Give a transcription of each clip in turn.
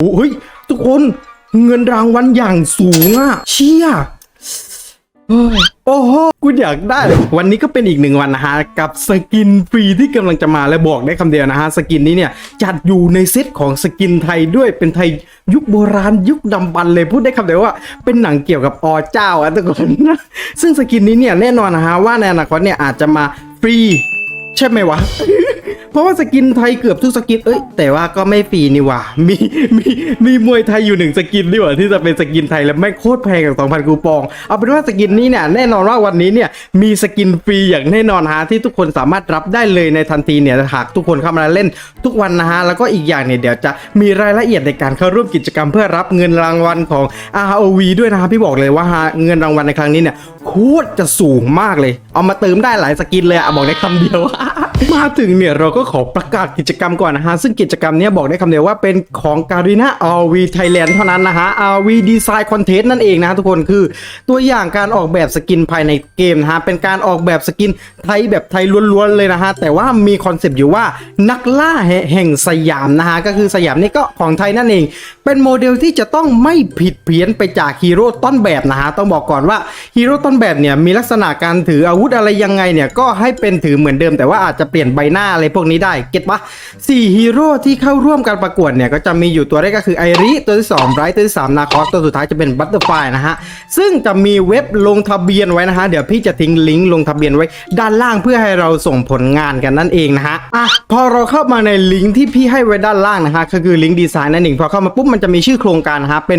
โอ้ยทุกคนเงินรางวัลอย่างสูงอะเชี่ยโอ้โหกูอยากได้ วันนี้ก็เป็นอีกหนึ่งวันนะฮะ กับสกินฟรีที่กำลังจะมาและบอกได้คำเดียวนะฮะ สกินนี้เนี่ย จัดอยู่ในเซตของสกินไทยด้วยเป็นไทยยุคโบราณยุคดำบรรเลยพูดได้คำเดียวว่า เป็นหนังเกี่ยวกับอเจ้าอะทุกคนซึ่งสกินนี้เนี่ยแน่นอนนะฮะว่าในอนาคตเนี่ยอาจจะมาฟรี ใช่ไหมวะ ราะว่าสกินไทยเกือบทุกสกิน เอ้ย แต่ว่าก็ไม่ฟรีนี่หว่า มี มี มีมวยไทยอยู่หนึ่งสกินนี่หว่าที่จะเป็นสกินไทยแล้วแม่งโคตรแพงกับ2,000คูปอง เอาเป็นว่าสกินนี้เนี่ยแน่นอนว่าวันนี้เนี่ยมีสกินฟรีอย่างแน่นอนฮะที่ทุกคนสามารถรับได้เลยในทันทีเนี่ยหากทุกคนเข้ามาเล่นทุกวันนะฮะแล้วก็อีกอย่างเนี่ยเดี๋ยวจะมีรายละเอียดในการเข้าร่วมกิจกรรมเพื่อรับเงินรางวัลของ ROV ด้วยนะฮะพี่บอกเลยว่าเงินรางวัลในครั้งนี้เนี่ยโคตรจะสูงมากเลย เอามาเติมได้หลายสกินเลยอะบอกได้คำเดียว มาถึงเนี่ยเราก็ขอประกาศกิจกรรมก่อนนะฮะ ซึ่งกิจกรรมนี้บอกได้คำเดียวว่าเป็นของการีนา RV Thailand เท่านั้นนะฮะ RV Design Contest นั่นเองนะฮะทุกคนคือตัวอย่างการออกแบบสกินภายในเกมนะฮะ เป็นการออกแบบสกินไทยแบบไทยล้วนๆเลยนะฮะ แต่ว่ามีคอนเซปต์อยู่ว่านักล่าแห่งสยามนะฮะ ก็คือสยามนี่ก็ของไทยนั่นเอง เป็นโมเดลที่จะต้องไม่ผิดเพี้ยนไปจากฮีโร่ต้นแบบนะฮะ ต้องบอกก่อนว่าฮีโร่ต้นแบบเนี่ยมีลักษณะการถืออาวุธอะไรยังไงเนี่ยก็ให้เป็นถือเหมือนเดิม แต่ว่าอาจจะเปลี่ยนใบหน้าอะไรพวกนี้ได้เก็ตปะสี่ฮีโร่ที่เข้าร่วมการประกวดเนี่ยก็จะมีอยู่ตัวแรกก็คือไอริตัวที่2ไรท์ตัวที่3นาคอสตัวสุดท้ายจะเป็นบัตเตอร์ไฟนะฮะซึ่งจะมีเว็บลงทะเบียนไว้นะฮะเดี๋ยวพี่จะทิ้งลิงก์ลงทะเบียนไว้ ด้านล่างเพื่อให้เราส่งผลงานกันนั่นเองนะฮะอะพอเราเข้ามาในลิงก์ที่พี่ให้ไว้ด้านล่างนะฮะก็คือลิงก์ดีไซน์นั่นเองพอเข้ามาปุ๊บมันจะมีชื่อโครงการนะฮะเป็น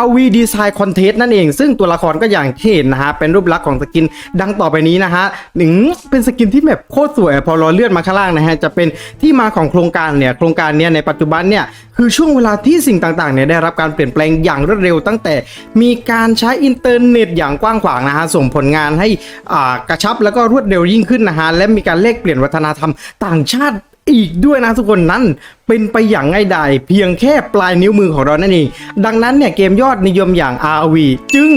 RV Design Contest นั่นเอง ซึ่งตัวละครก็อย่างที่เห็นนะฮะเป็นรูปลักษณ์ของสกินดังต่อไปนี้นะฮะหนึ่งเป็นสกินที่แบบโคตรสวยพอเราเลื่อนมาข้างล่างนะฮะจะเป็นที่มาของโครงการเนี่ยโครงการเนี่ยในปัจจุบันเนี่ยคือช่วงเวลาที่สิ่งต่างๆเนี่ยได้รับการเปลี่ยนแปลงอย่างรวดเร็ว ตั้งแต่มีการใช้อินเทอร์เน็ตอย่างกว้างขวางนะฮะส่งผลงานให้อ่ากระชับแล้วก็รวดเร็วยิ่งขึ้นนะฮะและมีการแลกเปลี่ยนวัฒนธรรมต่างชาติอีกด้วยนะทุกคนนั้นเป็นไปอย่างง่ายดายเพียงแค่ปลายนิ้วมือของเรานั่นเอง ดังนั้นเนี่ยเกมยอดนิยมอย่าง RV จึง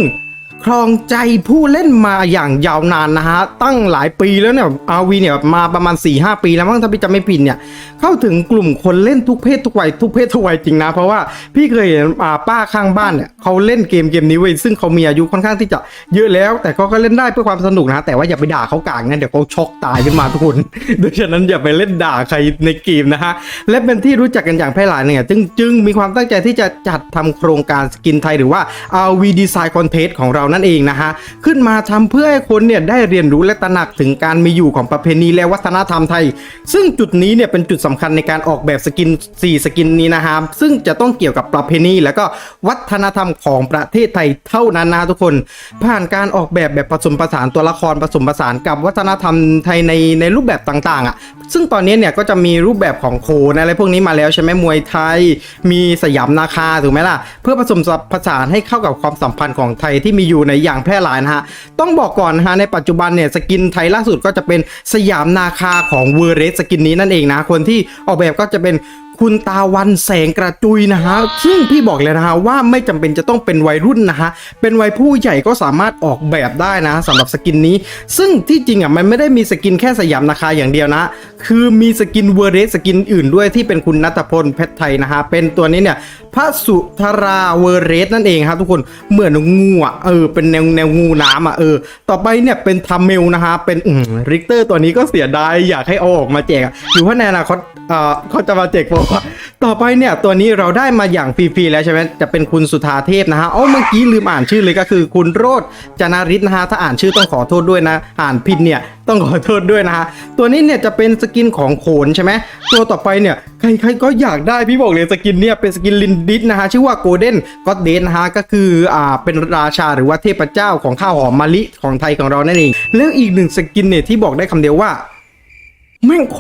ครองใจผู้เล่นมาอย่างยาวนานนะฮะ ตั้งหลายปีแล้วเนี่ย RV เนี่ยมาประมาณ 4-5 ปีแล้วมั้งถ้าพี่จำไม่ผิดเนี่ย เข้าถึงกลุ่มคนเล่นทุกเพศทุกวัยทุกเพศทุกวัยจริงนะ เพราะว่าพี่เคยเห็นป้าข้างบ้านเนี่ยเขาเล่นเกมเกมนี้เว้ยซึ่งเขามีอายุค่อนข้างที่จะเยอะแล้ว แต่เขาก็เล่นได้เพื่อความสนุกนะ แต่ว่าอย่าไปด่าเขากลางงั้นเดี๋ยวเขาช็อกตายขึ้นมาทุกคนดังนั้นอย่าไปเล่นด่าใครในเกมนะฮะและเป็นที่รู้จักกันอย่างแพร่หลายเนี่ยจึงจึงมีความตั้งใจที่จะจัดทำโครงการสกินไทยหรือว่า RV Design Contest ของเรานั่นเองนะฮะขึ้นมาทำเพื่อให้คนเนี่ยได้เรียนรู้และตระหนักถึงการมีอยู่ของประเพณีและวัฒนธรรมไทย ซึ่งจุดนี้เนี่ยเป็นจุดสำคัญในการออกแบบสกิน 4 สกินนี้นะฮะซึ่งจะต้องเกี่ยวกับประเพณีและก็วัฒนธรรมของประเทศไทยเท่านั้นนะทุกคน ผ่านการออกแบบแบบผสมผสานตัวละครผสมผสานกับวัฒนธรรมไทยในในรูปแบบต่างๆอะซึ่งตอนนี้เนี่ยก็จะมีรูปแบบของโขนอะไรพวกนี้มาแล้วใช่ไหมมวยไทย มีสยามนาคาถูกไหมล่ะ เพื่อผสมผสานให้เข้ากับความสัมพันธ์ของไทยที่มีอยู่ในอย่างแพร่หลายนะฮะ ต้องบอกก่อนนะฮะในปัจจุบันเนี่ยสกินไทยล่าสุดก็จะเป็นสยามนาคาของเวอร์เรสสกินนี้นั่นเองนะ คนที่ออกแบบก็จะเป็น คุณตาวันแสงกระจุยนะฮะซึ่งพี่บอกเลยนะฮะว่าไม่จำเป็นจะต้องเป็นวัยรุ่นนะฮะเป็นวัยผู้ใหญ่ก็สามารถออกแบบได้นะสำหรับสกินนี้ ซึ่งที่จริงอะมันไม่ได้มีสกินแค่สยามนาคาอย่างเดียวนะ คือมีสกินเวอร์เรสสกินอื่นด้วยที่เป็นคุณนัทพลเพชรไทยนะฮะเป็นตัวนี้เนี่ยพระสุธราเวอร์เรสนั่นเองครับทุกคนเหมือนงูอะเออเป็นแนวแนวงูน้ำอะเออ ต่อไปเนี่ยเป็นทัมเมลนะฮะเป็นริกเตอร์ตัวนี้ก็เสียดายอยากให้เอาออกมาแจกอะหรือว่าในอนาคตเอ่อเขาจะมาแจกบอกต่อไปเนี่ยตัวนี้เราได้มาอย่างฟรีๆแล้วใช่ไหมจะเป็นคุณสุธาเทพนะฮะอ๋อเมื่อกี้ลืมอ่านชื่อเลยก็คือ คุณโรดจนาริศนะฮะถ้าอ่านชื่อต้องขอโทษด้วยนะ อ่านผิดเนี่ยต้องขอโทษด้วยนะฮะตัวนี้เนี่ยจะเป็นสกินของโขนใช่ไหมตัวต่อไปเนี่ยใครๆก็อยากได้พี่บอกเลยสกินเนี่ยเป็นสกินลินดิสนะฮะชื่อว่าโกลเด้นก็เดนนะฮะก็คืออ่าเป็นราชาหรือว่าเทพเจ้าของข้าวหอมมะลิของไทยของเรานั่นเองแล้วอีกหนึ่งสกินเนี่ยที่บอกได้คำเดียวว่า แม่งโค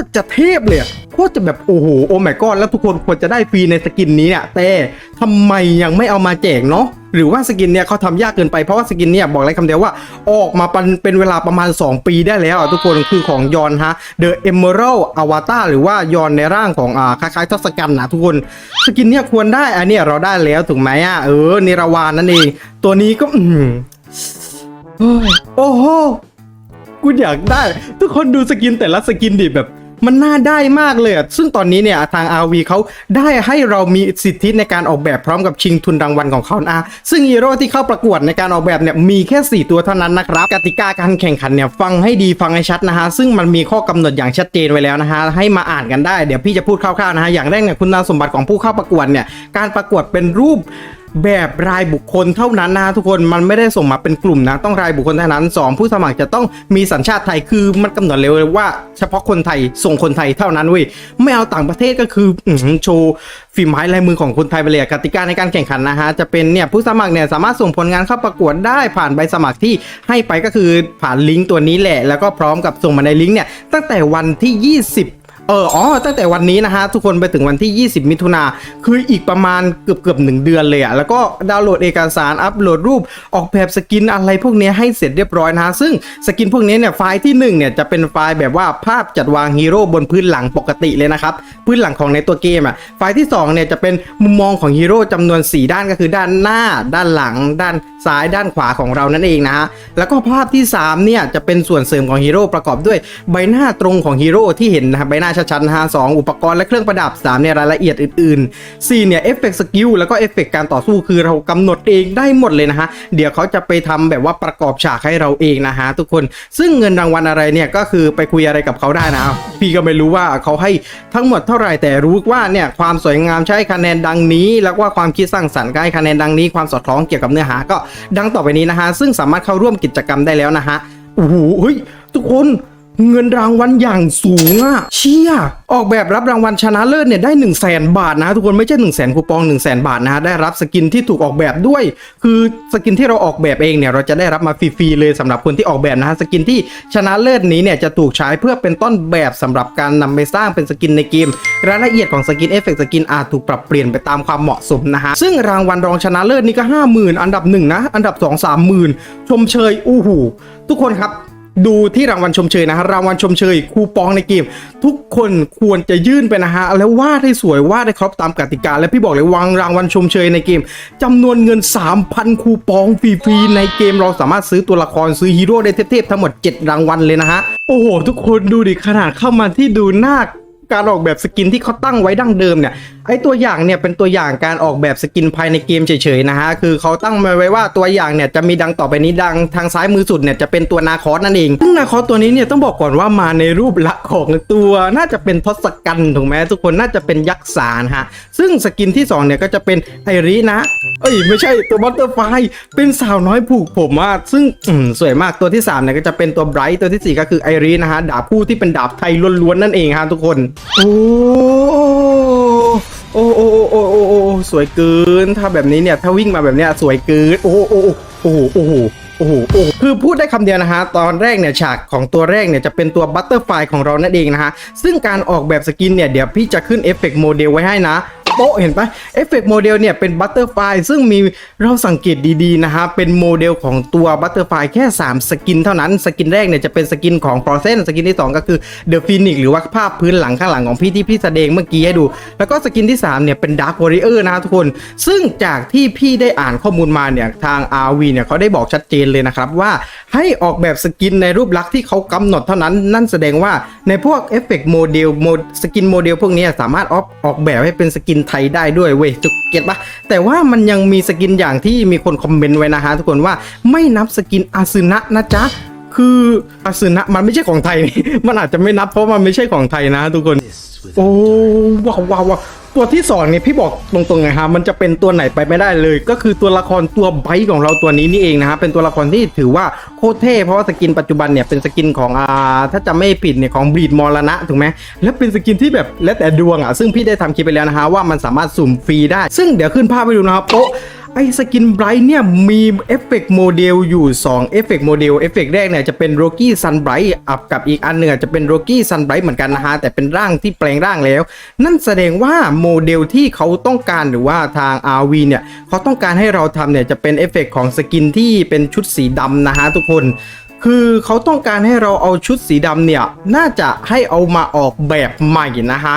ตรจะเทพเลยโคตรจะแบบโอ้โหโอ้แม่กอดแล้วทุกคนควรจะได้ฟรีในสกินนี้เนี่ยแต่ทำไมยังไม่เอามาแจกเนาะหรือว่าสกินเนี่ยเขาทำยากเกินไปเพราะว่าสกินเนี่ยบอกเลยคำเดียวว่าออกมาเป็นเป็นเวลาประมาณ 2 ปีได้แล้วทุกคนคือของยอนฮะ The Emerald Avatar หรือว่ายอนในร่างของอ่าคล้ายๆทศกัณฐ์นะทุกคนสกินเนี่ยควรได้อันนี้เราได้แล้วถูกไหมอะเออนิรวานนั่นเองตัวนี้ก็อืมโอ้โห กูอยากได้ ทุกคนดูสกินแต่ละสกินดิแบบมันน่าได้มากเลยซึ่งตอนนี้เนี่ยทาง RV เขาได้ให้เรามีสิทธิในการออกแบบพร้อมกับชิงทุนรางวัลของเขานะซึ่งฮีโร่ที่เข้าประกวดในการออกแบบเนี่ยมีแค่ 4 ตัวเท่านั้นนะครับ กติกาการแข่งขันเนี่ยฟังให้ดีฟังให้ชัดนะฮะ ซึ่งมันมีข้อกำหนดอย่างชัดเจนไว้แล้วนะฮะ ให้มาอ่านกันได้ เดี๋ยวพี่จะพูดคร่าวๆนะฮะ อย่างแรกเนี่ยคุณสมบัติของผู้เข้าประกวดเนี่ย การประกวดเป็นรูป แบบรายบุคคลเท่านั้นนะทุกคนมันไม่ได้ส่งมาเป็นกลุ่มนะต้องรายบุคคลเท่านั้น 2 ผู้สมัครจะต้องมีสัญชาติไทยคือมันกำหนดเลยว่าเฉพาะคนไทยส่งคนไทยเท่านั้นเว้ยไม่เอาต่างประเทศก็คือโชว์ฝีไม้ลายมือของคนไทยไปเลยกติกาในการแข่งขันนะฮะจะเป็นเนี่ยผู้สมัครเนี่ยสามารถส่งผลงานเข้าประกวดได้ผ่านใบสมัครที่ให้ไปก็คือผ่านลิงก์ตัวนี้แหละ แล้วก็พร้อมกับส่งมาในลิงก์เนี่ยตั้งแต่วันที่ 20 เอออ๋อตั้งแต่วันนี้นะฮะทุกคนไปถึงวันที่ 20 มิถุนาคืออีกประมาณเกือบเกือบหนึ่งเดือนเลยอะแล้วก็ดาวน์โหลดเอกสารอัปโหลดรูปออกแบบสกินอะไรพวกนี้ให้เสร็จเรียบร้อยนะฮะซึ่งสกินพวกนี้เนี่ยไฟล์ที่ 1 เนี่ยจะเป็นไฟล์แบบว่าภาพจัดวางฮีโร่บนพื้นหลังปกติเลยนะครับพื้นหลังของในตัวเกมอะไฟล์ที่2เนี่ยจะเป็นมุมมองของฮีโร่จำนวน 4 ด้านก็คือด้านหน้า ด้านหลัง ด้านซ้ายด้านขวาของเรานั่นเองนะฮะแล้วก็ภาพที่3เนี่ยจะเป็นส่วนเสริมของฮีโร่ประกอบด้วยใบหน้าตรงของฮีโร่ที่เห็นนะครับใบหน้าชัดๆนะฮสองอุปกรณ์และเครื่องประดับ 3 เนี่ยรายละเอียดอื่นๆ 4 เนี่ยเอฟเฟกต์สกิลแล้วก็เอฟเฟกต์การต่อสู้คือเรากำหนดเองได้หมดเลยนะฮะ เดี๋ยวเขาจะไปทำแบบว่าประกอบฉากให้เราเองนะฮะทุกคน ซึ่งเงินรางวัลอะไรเนี่ยก็คือไปคุยอะไรกับเขาได้นะ พี่ก็ไม่รู้ว่าเขาให้ทั้งหมดเท่าไหร่แต่รู้ว่าเนี่ยความสวยงามใช้คะแนนดังนี้ แล้วว่าความคิดสร้างสรรค์ก็ให้คะแนนดังนี้ ความสอดคล้องเกี่ยวกับเนื้อหาก็ดังต่อไปนี้นะฮะซึ่งสามารถเข้าร่วมกิจกรรมได้แล้วนะฮะโอ้โหเฮ้ยทุกคน เงินรางวัลอย่างสูงอะเชี่ยออกแบบรับรางวัลชนะเลิศเนี่ยได้ 1 0 0 0 0แสนบาทนะทุกคนไม่ใช่ 1 0 0 0 0แสนคูปอง 1 0 0 0 0แสนบาทนะได้รับสกินที่ถูกออกแบบด้วย คือสกินที่เราออกแบบเองเนี่ยเราจะได้รับมาฟรีๆเลยสำหรับคนที่ออกแบบนะฮะสกินที่ชนะเลิศนี้เนี่ยจะถูกใช้เพื่อเป็นต้นแบบสำหรับการนำไปสร้างเป็นสกินในเกมรายละเอียดของสกินเอฟเฟกต์สกินอาจถูกปรับเปลี่ยนไปตามความเหมาะสมนะฮะซึ่งรางวัลรองชนะเลิศนี่ก็ 50,000 อันดับหนึ่งนะอันดับ 2 30,000 ชมเชยอู้หูทุกคนครับ ดูที่รางวัลชมเชยนะฮะรางวัลชมเชยคูปองในเกม ทุกคนควรจะยื่นไปนะฮะแล้ววาดให้สวยวาดให้ครบตามกติกา และพี่บอกเลยวางรางวัลชมเชยในเกมจำนวนเงิน 3,000 คูปองฟรีๆในเกมเราสามารถซื้อตัวละครซื้อฮีโร่ได้เทพๆทั้งหมด 7 รางวัลเลยนะฮะโอ้โห ทุกคนดูดิขนาดเข้ามาที่ดูหน้าการออกแบบสกินที่เขาตั้งไว้ดั้งเดิมเนี่ยไอตัวอย่างเนี่ยเป็นตัวอย่างการออกแบบสกินภายในเกมเฉยๆนะฮะคือเขาตั้งมาไว้ว่าตัวอย่างเนี่ยจะมีดังต่อไปนี้ดังทางซ้ายมือสุดเนี่ยจะเป็นตัวนาคอสนั่นเองซึ่งนาคอสตัวนี้เนี่ยต้องบอกก่อนว่ามาในรูปลักษณ์ของตัวน่าจะเป็นทศกัณฐ์ถูกไหมทุกคนน่าจะเป็นยักษ์สารฮะซึ่งสกินที่สองเนี่ยก็จะเป็นไอรินะ เอ้ยไม่ใช่ตัวบัตเตอร์ไฟเป็นสาวน้อยผูกผมอะซึ่งสวยมากตัวที่3เนี่ยก็จะเป็นตัวไบรท์ตัวทีสี่4 ก็คือไอรีนะฮะดาบคู่ที่เป็นดาบไทยล้วนๆนั่นเองฮะทุกคนโอ้ โอ้โอ้โอ้โอ้โอ้สวยเกิน ถ้าแบบนี้เนี่ย ถ้าวิ่งมาแบบเนี้ยสวยเกิน โอ้โอ้โอ้โอ้โอ้โอ้โหโอ้โหคือพูดได้คำเดียวนะฮะ ตอนแรกเนี่ยฉากของตัวแรกเนี่ยจะเป็นตัวบัตเตอร์ไฟของเรานั่นเองนะฮะ ซึ่งการออกแบบสกินเนี่ยเดี๋ยวพี่จะขึ้นเอฟเฟกต์โมเดลไว้ให้นะ โป๊ะเห็นปะเอฟเฟกต์โมเดลเนี่ยเป็นบัตเตอร์ไฟซึ่งมีเราสังเกตดีๆนะฮะเป็นโมเดลของตัวบัตเตอร์ไฟแค่ 3 สกินเท่านั้น สกินแรกเนี่ยจะเป็นสกินของ p r o เซนสกินที่ 2 ก็คือเดอะฟินิกหรือว่าภาพพื้นหลังข้างหลังของพี่ที่พี่แสดงเมื่อกี้ให้ดู แล้วก็สกินที่ 3 เนี่ยเป็นดาร์ w วอริเออร์นะทุกคน ซึ่งจากที่พี่ได้อ่านข้อมูลมาเนี่ยทาง RV เนี่ยเขาได้บอกชัดเจนเลยนะครับว่าให้ออกแบบสกินในรูปลักษณ์ที่เขากำหนดเท่านั้น นั่นแสดงว่าในพวกเอฟเฟกต์โมเดลโมสกินโมเดลพวกนี้สามารถออกออกแบบให้เป็นสกินไทยได้ด้วยเว้ยจุกเก็ตปะแต่ว่ามันยังมีสกินอย่างที่มีคนคอมเมนต์ไว้นะฮะทุกคนว่าไม่นับสกินอาซึนะนะจ๊ะคืออาซึนะมันไม่ใช่ของไทยนี่มันอาจจะไม่นับเพราะมันไม่ใช่ของไทยนะ ทุกคน โอ้ว้าวว้าวว้าว ตัวที่สองเนี่ยพี่บอกตรงๆไงฮะมันจะเป็นตัวไหนไปไม่ได้เลย ก็คือตัวละครตัวไบค์ของเราตัวนี้นี่เองนะฮะเป็นตัวละครที่ถือว่าโคตรเท่เพราะว่าสกินปัจจุบันเนี่ยเป็นสกินของอ่าถ้าจะไม่ผิดเนี่ยของบีดมรณะถูกไหมและเป็นสกินที่แบบแล้วแต่ดวงอะซึ่งพี่ได้ทำคลิปไปแล้วนะฮะว่ามันสามารถสุ่มฟรีได้ ซึ่งเดี๋ยวขึ้นภาพไปดูนะครับโป๊ะ ไอ้สกินไบรท์เนี่ยมีเอฟเฟกต์โมเดลอยู่2เอฟเฟกต์โมเดลเอฟเฟกต์แรกเนี่ยจะเป็นโรกี้ซันไบรท์อับกับอีกอันหนึ่งอะจะเป็นโรกี้ซันไบรท์เหมือนกันนะฮะแต่เป็นร่างที่แปลงร่างแล้ว นั่นแสดงว่าโมเดลที่เขาต้องการหรือว่าทาง RV เนี่ยเขาต้องการให้เราทำเนี่ยจะเป็นเอฟเฟกต์ของสกินที่เป็นชุดสีดำนะฮะทุกคนคือเขาต้องการให้เราเอาชุดสีดำเนี่ย น่าจะให้เอามาออกแบบใหม่นะฮะ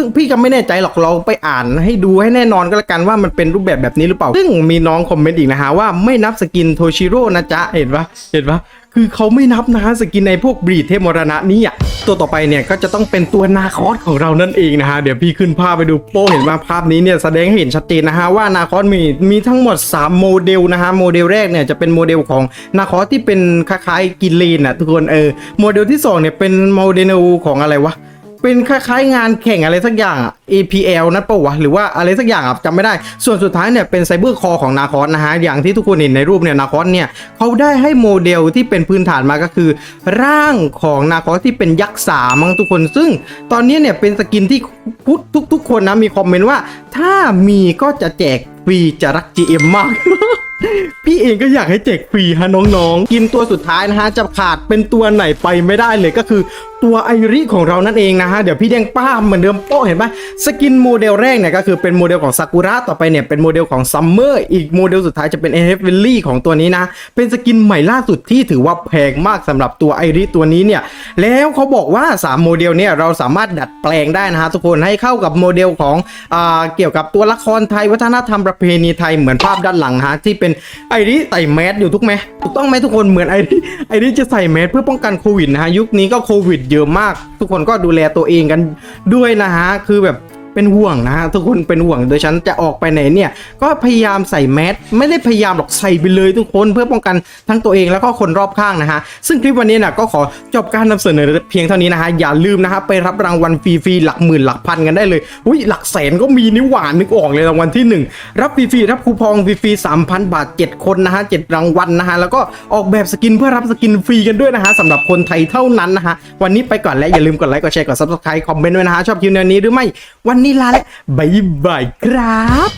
ซึ่งพี่ก็ไม่แน่ใจหรอกเราไปอ่านให้ดูให้แน่นอนก็แล้วกันว่ามันเป็นรูปแบบแบบนี้หรือเปล่า ซึ่งมีน้องคอมเมนต์อีกนะฮะว่าไม่นับสกินโทชิโร่นะจ๊ะ เห็นปะเห็นปะคือเขาไม่นับนะฮะสกินในพวกบรีดเทพมรณะนี่อะตัวต่อไปเนี่ยก็จะต้องเป็นตัวนาคอสของเรานั่นเองนะฮะ เดี๋ยวพี่ขึ้นภาพไปดูโป้เห็นว่าภาพนี้เนี่ยแสดงให้เห็นชัดเจนนะฮะว่านาคอสมีมีทั้งหมด 3 โมเดลนะฮะโมเดลแรกเนี่ยจะเป็นโมเดลของนาคอสที่เป็นคล้ายๆกินเลนอะทุกคนเออโมเดลที่สองเนี่ยเป็นโมเดลของอะไรวะ เป็นคล้ายๆงานแข่งอะไรสักอย่างอะ APL นั่นปะวะหรือว่าอะไรสักอย่างอะจำไม่ได้ ส่วนสุดท้ายเนี่ยเป็นไซเบอร์คอของนาคอสนะฮะอย่างที่ทุกคนเห็นในรูปเนี่ยนาคอสเนี่ยเขาได้ให้โมเดลที่เป็นพื้นฐานมาก็คือ ร่างของนาคอสที่เป็นยักษ์สามั้งทุกคน ซึ่งตอนนี้เนี่ยเป็นสกินที่พุทุกๆ คนนะมีคอมเมนต์ว่า ถ้ามีก็จะแจกฟรีจะรัก GM มาก พี่เองก็อยากให้แจกฟรีฮะน้องๆ กินตัวสุดท้ายนะฮะจะขาดเป็นตัวไหนไปไม่ได้เลยก็คือตัวไอริของเรานั่นเองนะฮะเดี๋ยวพี่แดงป้าเหมือนเดิมโป๊ะเห็นปะสกินโมเดลแรกเนี่ยก็คือเป็นโมเดลของซากุระต่อไปเนี่ยเป็นโมเดลของซัมเมอร์อีกโมเดลสุดท้ายจะเป็นเอเวลลี่ของตัวนี้นะ เป็นสกินใหม่ล่าสุดที่ถือว่าแพงมากสำหรับตัวไอริตัวนี้เนี่ยแล้วเขาบอกว่า 3 โมเดลเนี่ยเราสามารถดัดแปลงได้นะฮะทุกคนให้เข้ากับโมเดลของอ่าเกี่ยวกับตัวละครไทยวัฒนธรรมประเพณีไทยเหมือนภาพด้านหลังฮะที่เป็นไอริใส่แมสอยู่ทุกไหมถูกต้องไหมทุกคนเหมือนไอริไอริจะใส่แมสเพื่อป้องกันโควิดนะฮะยุคนี้ก็โควิดเยอะมาก ทุกคนก็ดูแลตัวเองกันด้วยนะฮะคือแบบ เป็นห่วงนะฮะทุกคนเป็นห่วงโดยฉันจะออกไปไหนเนี่ยก็พยายามใส่แมสไม่ได้พยายามหรอกใส่ไปเลยทุกคนเพื่อป้องกันทั้งตัวเองแล้วก็คนรอบข้างนะฮะซึ่งคลิปวันนี้นะก็ขอจบการนำเสนอเพียงเท่านี้นะฮะอย่าลืมนะฮะไปรับรางวัลฟรีๆหลักหมื่นหลักพันกันได้เลยอุ้ยหลักแสนก็มีนิหวานนึกออกเลยรางวัลที่หนึ่งรับฟรีๆรับคูปองฟรีๆสามพันบาทเจ็ดคนนะฮะเจ็ดรางวัลนะฮะแล้วก็ออกแบบสกินเพื่อรับสกินฟรีกันด้วยนะฮะสำหรับคนไทยเท่านั้นนะฮะวันนี้ไปก่อนและอย่าลืมกดไลค์กดแชร์กด subscribe คอมเมนต์ด้วยนะฮะชอบคลิปแนวนี้หรือไม่วันนี้ลาและบายบายครับ